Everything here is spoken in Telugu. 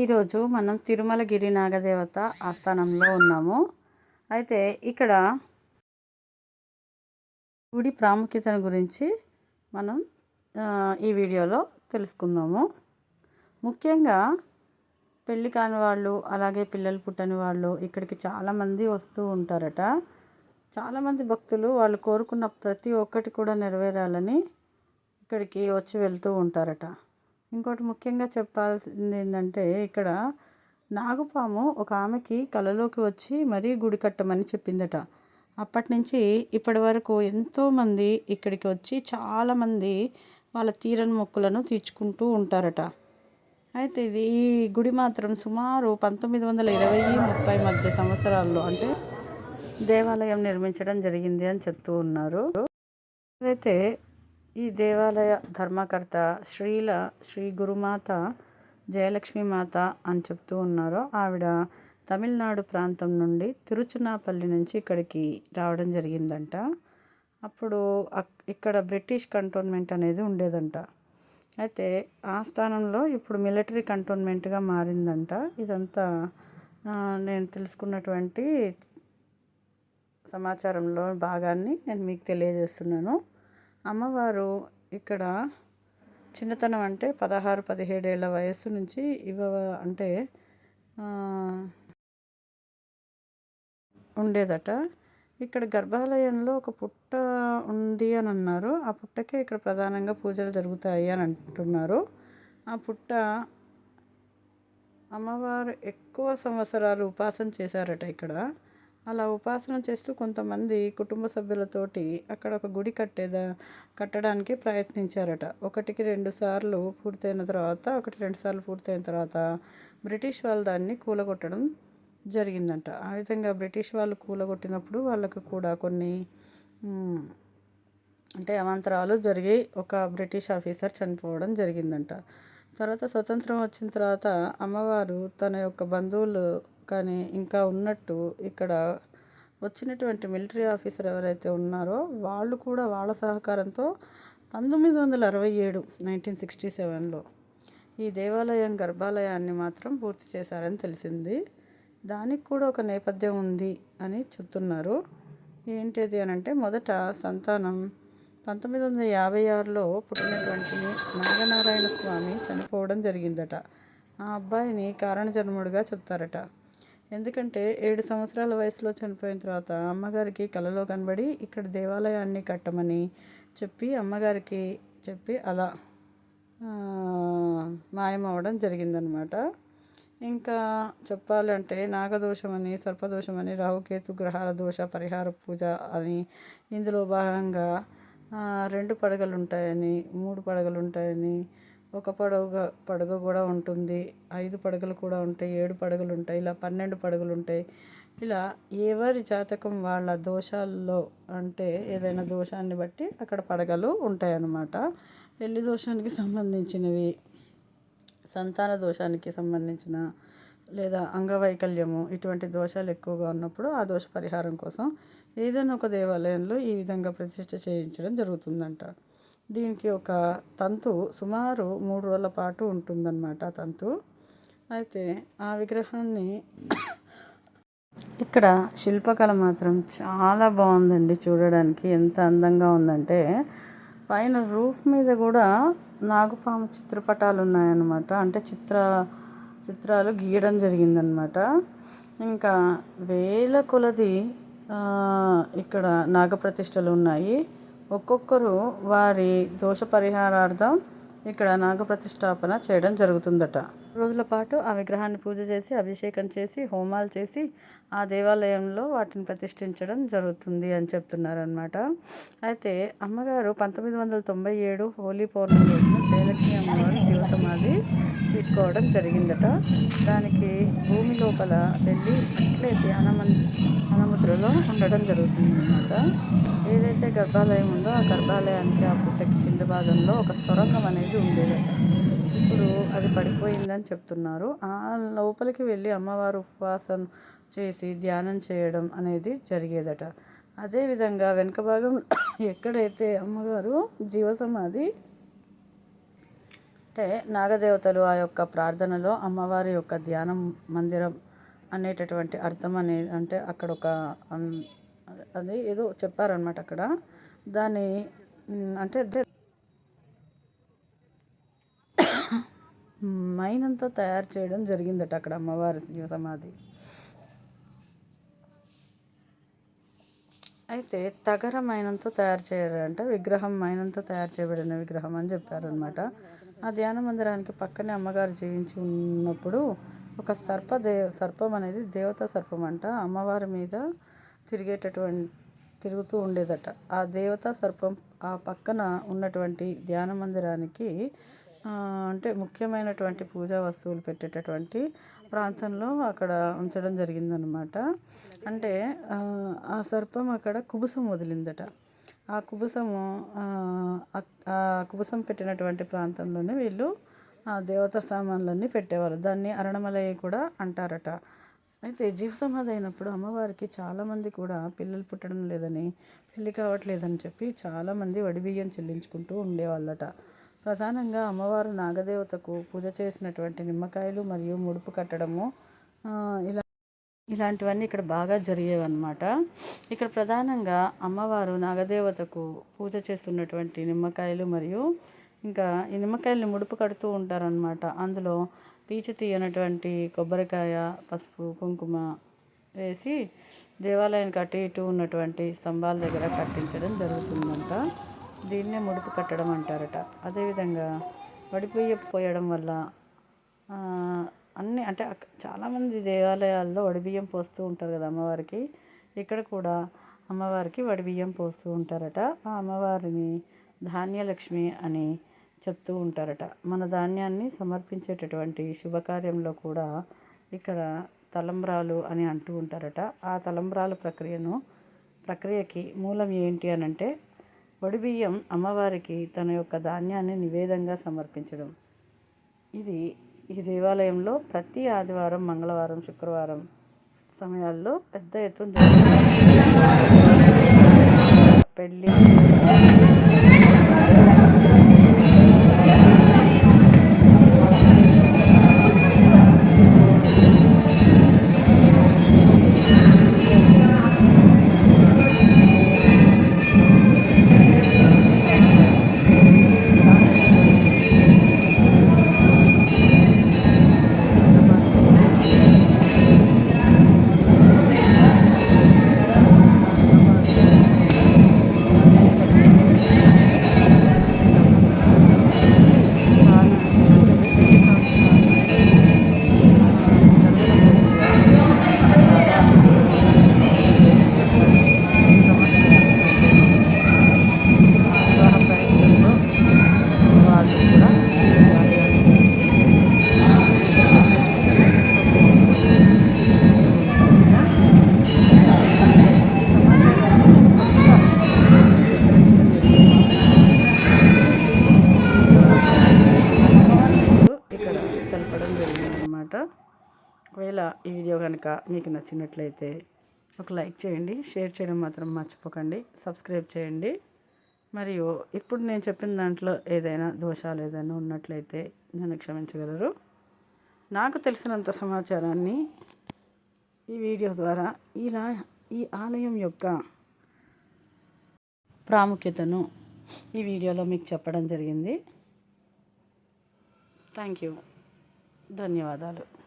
ఈరోజు మనం తిరుమల గిరి నాగదేవత ఆస్థానంలో ఉన్నాము. అయితే ఇక్కడ గుడి ప్రాముఖ్యతను గురించి మనం ఈ వీడియోలో తెలుసుకుందాము. ముఖ్యంగా పెళ్ళి కాని వాళ్ళు అలాగే పిల్లలు పుట్టని వాళ్ళు ఇక్కడికి చాలామంది వస్తూ ఉంటారట. చాలామంది భక్తులు వాళ్ళు కోరుకున్న ప్రతి ఒక్కటి కూడా నెరవేరాలని ఇక్కడికి వచ్చి వెళ్తూ ఉంటారట. ఇంకోటి ముఖ్యంగా చెప్పాల్సింది ఏంటంటే ఇక్కడ నాగుపాము ఒక ఆమెకి కలలోకి వచ్చి మరీ గుడి కట్టమని చెప్పిందట. అప్పటి నుంచి ఇప్పటి వరకు ఎంతోమంది ఇక్కడికి వచ్చి చాలామంది వాళ్ళ తీరని మొక్కులను తీర్చుకుంటూ ఉంటారట. అయితే ఇది ఈ గుడి మాత్రం సుమారు పంతొమ్మిది వందల ఇరవై ముప్పై మధ్య సంవత్సరాల్లో అంటే దేవాలయం నిర్మించడం జరిగింది అని చెప్తూ ఉన్నారు. అయితే ఈ దేవాలయ ధర్మకర్త శ్రీల శ్రీ గురుమాత జయలక్ష్మి మాత అని చెప్తూ ఉన్నారు ఆవిడ తమిళనాడు ప్రాంతం నుండి తిరుచునాపల్లి నుంచి ఇక్కడికి రావడం జరిగిందంట. అప్పుడు అక్- ఇక్కడ బ్రిటిష్ కంటోన్మెంట్ అనేది ఉండేదంట. అయితే ఆ స్థానంలో ఇప్పుడు మిలిటరీ కంటోన్మెంట్గా మారిందంట. ఇదంతా నేను తెలుసుకున్నటువంటి సమాచారంలో భాగాన్ని నేను మీకు తెలియజేస్తున్నాను. అమ్మవారు ఇక్కడ చిన్నతనం అంటే పదహారు పదిహేడేళ్ళ వయస్సు నుంచి ఇవ అంటే ఉండేదట. ఇక్కడ గర్భాలయంలో ఒక పుట్ట ఉంది అని అన్నారు. ఆ పుట్టకే ఇక్కడ ప్రధానంగా పూజలు జరుగుతాయి అని అంటున్నారు. ఆ పుట్ట అమ్మవారు ఎక్కువ సంవత్సరాలు ఉపాసన చేశారట ఇక్కడ. అలా ఉపాసన చేస్తూ కొంతమంది కుటుంబ సభ్యులతోటి అక్కడ ఒక గుడి కట్టేదా కట్టడానికి ప్రయత్నించారట. ఒకటికి రెండు సార్లు పూర్తయిన తర్వాత ఒకటి రెండు సార్లు పూర్తయిన తర్వాత బ్రిటిష్ వాళ్ళు దాన్ని కూలగొట్టడం జరిగిందంట. ఆ విధంగా బ్రిటిష్ వాళ్ళు కూలగొట్టినప్పుడు వాళ్ళకు కూడా కొన్ని అంటే అవాంతరాలు జరిగి ఒక బ్రిటిష్ ఆఫీసర్ చనిపోవడం జరిగిందంట. తర్వాత స్వతంత్రం వచ్చిన తర్వాత అమ్మవారు తన యొక్క బంధువులు కానీ ఇంకా ఉన్నట్టు ఇక్కడ వచ్చినటువంటి మిలిటరీ ఆఫీసర్ ఎవరైతే ఉన్నారో వాళ్ళు కూడా వాళ్ళ సహకారంతో పంతొమ్మిది వందల అరవై ఏడు నైన్టీన్ సిక్స్టీ సెవెన్లో ఈ దేవాలయం గర్భాలయాన్ని మాత్రం పూర్తి చేశారని తెలిసింది. దానికి కూడా ఒక నేపథ్యం ఉంది అని చెప్తున్నారు. ఏంటిది అని అంటే మొదట సంతానం. పంతొమ్మిది వందల యాభై ఆరులో పుట్టినటువంటి నాగనారాయణ స్వామి చనిపోవడం జరిగిందట. ఆ అబ్బాయిని కారణజన్ముడిగా చెప్తారట. ఎందుకంటే ఏడు సంవత్సరాల వయసులో చనిపోయిన తర్వాత అమ్మగారికి కలలో కనబడి ఇక్కడ దేవాలయాన్ని కట్టమని చెప్పి అమ్మగారికి చెప్పి అలా మాయమవడం జరిగిందనమాట. ఇంకా చెప్పాలంటే నాగదోషమని సర్పదోషమని రాహుకేతు గ్రహాల దోష పరిహార పూజ అని ఇందులో భాగంగా రెండు పడగలు ఉంటాయని మూడు పడగలు ఉంటాయని ఒక పడవ పడగ కూడా ఉంటుంది. ఐదు పడగలు కూడా ఉంటాయి ఏడు పడగలు ఉంటాయి ఇలా పన్నెండు పడగలు ఉంటాయి. ఇలా ఎవరి జాతకం వాళ్ళ దోషాల్లో అంటే ఏదైనా దోషాన్ని బట్టి అక్కడ పడగలు ఉంటాయి అన్నమాట పెళ్ళి దోషానికి సంబంధించినవి సంతాన దోషానికి సంబంధించిన లేదా అంగవైకల్యము ఇటువంటి దోషాలు ఎక్కువగా ఉన్నప్పుడు ఆ దోష పరిహారం కోసం ఏదైనా ఒక దేవాలయంలో ఈ విధంగా ప్రతిష్ట చేయించడం జరుగుతుందంట. దీనికి ఒక తంతు సుమారు మూడు రోజుల పాటు ఉంటుందన్నమాట తంతు. అయితే ఆ విగ్రహాన్ని ఇక్కడ శిల్పకళ మాత్రం చాలా బాగుందండి చూడడానికి. ఎంత అందంగా ఉందంటే పైన రూఫ్ మీద కూడా నాగుపాము చిత్రపటాలు ఉన్నాయన్నమాట. అంటే చిత్ర చిత్రాలు గీయడం జరిగిందనమాట ఇంకా వేల కొలది ఇక్కడ నాగప్రతిష్టలు ఉన్నాయి. ఒక్కొక్కరు వారి దోష పరిహారార్థం ఇక్కడ నాగప్రతిష్టాపన చేయడం జరుగుతుందట. రోజుల పాటు ఆ విగ్రహాన్ని పూజ చేసి అభిషేకం చేసి హోమాలు చేసి ఆ దేవాలయంలో వాటిని ప్రతిష్ఠించడం జరుగుతుంది అని చెప్తున్నారనమాట అయితే అమ్మగారు పంతొమ్మిది వందల తొంభై ఏడు హోలీ పౌర్ణమి రోజున జయలక్ష్మి అమ్మవారు జీవ సమాధి తీసుకోవడం జరిగిందట. దానికి భూమి లోపల వెళ్ళి అట్లే ధ్యానమన్ ధ్యానముద్రలో ఉండడం జరుగుతుంది అనమాట ఏదైతే గర్భాలయం ఉందో ఆ గర్భాలయానికి ఆ పుట్టకి కింద భాగంలో ఒక సొరంగం అనేది ఉండేదట. ఇప్పుడు అది పడిపోయిందని చెప్తున్నారు. ఆ లోపలికి వెళ్ళి అమ్మవారు ఉపవాసం చేసి ధ్యానం చేయడం అనేది జరిగేదట. అదేవిధంగా వెనుక భాగం ఎక్కడైతే అమ్మగారు జీవసమాధి అంటే నాగదేవతలు ఆ యొక్క ప్రార్థనలో అమ్మవారి యొక్క ధ్యానం మందిరం అనేటటువంటి అర్థం అనేది అంటే అక్కడ ఒక అది ఏదో చెప్పారనమాట అక్కడ. దాన్ని అంటే దే- మైనంతో తయారు చేయడం జరిగిందట అక్కడ అమ్మవారి శివ సమాధి. అయితే తగర మైనంతో తయారు చేయాలంట విగ్రహం మైనంతో తయారు చేయబడిన విగ్రహం అని చెప్పారనమాట ఆ ధ్యాన మందిరానికి పక్కనే అమ్మగారు జీవించి ఉన్నప్పుడు ఒక సర్ప దే సర్పం అనేది దేవతా సర్పం అంట. అమ్మవారి మీద తిరిగేటటువంటి తిరుగుతూ ఉండేదట. ఆ దేవతా సర్పం ఆ పక్కన ఉన్నటువంటి ధ్యాన మందిరానికి అంటే ముఖ్యమైనటువంటి పూజా వస్తువులు పెట్టేటటువంటి ప్రాంతంలో అక్కడ ఉంచడం జరిగిందనమాట అంటే ఆ, సర్పం అక్కడ కుబుసం వదిలిందట. ఆ కుబుసము ఆ, కుబుసం పెట్టినటువంటి ప్రాంతంలోనే వీళ్ళు ఆ దేవతా సామాన్లన్నీ పెట్టేవారు దాన్ని అరణమలై కూడా అంటారట. అయితే జీవ సమాధి అయినప్పుడు అమ్మవారికి చాలామంది కూడా పిల్లలు పుట్టడం లేదని పెళ్ళి కావట్లేదని చెప్పి చాలామంది వడిబియ్యం చెల్లించుకుంటూ ఉండేవాళ్ళట. ప్రధానంగా అమ్మవారు నాగదేవతకు పూజ చేసినటువంటి నిమ్మకాయలు మరియు ముడుపు కట్టడము ఇలా ఇలాంటివన్నీ ఇక్కడ బాగా జరిగేవన్నమాట. ఇక్కడ ప్రధానంగా అమ్మవారు నాగదేవతకు పూజ చేస్తున్నటువంటి నిమ్మకాయలు మరియు ఇంకా ఈ నిమ్మకాయల్ని ముడుపు కడుతూ ఉంటారనమాట అందులో పీచు తీయనటువంటి కొబ్బరికాయ పసుపు కుంకుమ వేసి దేవాలయానికి అటు ఇటు ఉన్నటువంటి స్తంభాల దగ్గర కట్టించడం జరుగుతుందంట. దీన్నే ముడుపు కట్టడం అంటారట. అదేవిధంగా వడిపోయి పోయడం వల్ల అన్నీ అంటే చాలామంది దేవాలయాల్లో వడిబియ్యం పోస్తూ ఉంటారు కదా అమ్మవారికి. ఇక్కడ కూడా అమ్మవారికి వడిబియ్యం పోస్తూ ఉంటారట. ఆ అమ్మవారిని ధాన్యలక్ష్మి అని చెప్తూ ఉంటారట. మన ధాన్యాన్ని సమర్పించేటటువంటి శుభకార్యంలో కూడా ఇక్కడ తలంబ్రాలు అని అంటూ ఉంటారట. ఆ తలంబ్రాల ప్రక్రియను ప్రక్రియకి మూలం ఏంటి అని అంటే వడిబియ్యం అమ్మవారికి తన యొక్క ధాన్యాన్ని నివేదంగా సమర్పించడం. ఇది ఈ దేవాలయంలో ప్రతి ఆదివారం మంగళవారం శుక్రవారం సమయాల్లో పెద్ద ఎత్తున జరిగిందనమాట ఒకవేళ ఈ వీడియో కనుక మీకు నచ్చినట్లయితే ఒక లైక్ చేయండి షేర్ చేయడం మాత్రం మర్చిపోకండి సబ్స్క్రైబ్ చేయండి. మరియు ఇప్పుడు నేను చెప్పిన దాంట్లో ఏదైనా దోషాలు ఏదైనా ఉన్నట్లయితే నన్ను క్షమించగలరు. నాకు తెలిసినంత సమాచారాన్ని ఈ వీడియో ద్వారా ఇలా ఈ ఆలయం యొక్క ప్రాముఖ్యతను ఈ వీడియోలో మీకు చెప్పడం జరిగింది. Thank you. ధన్యవాదాలు.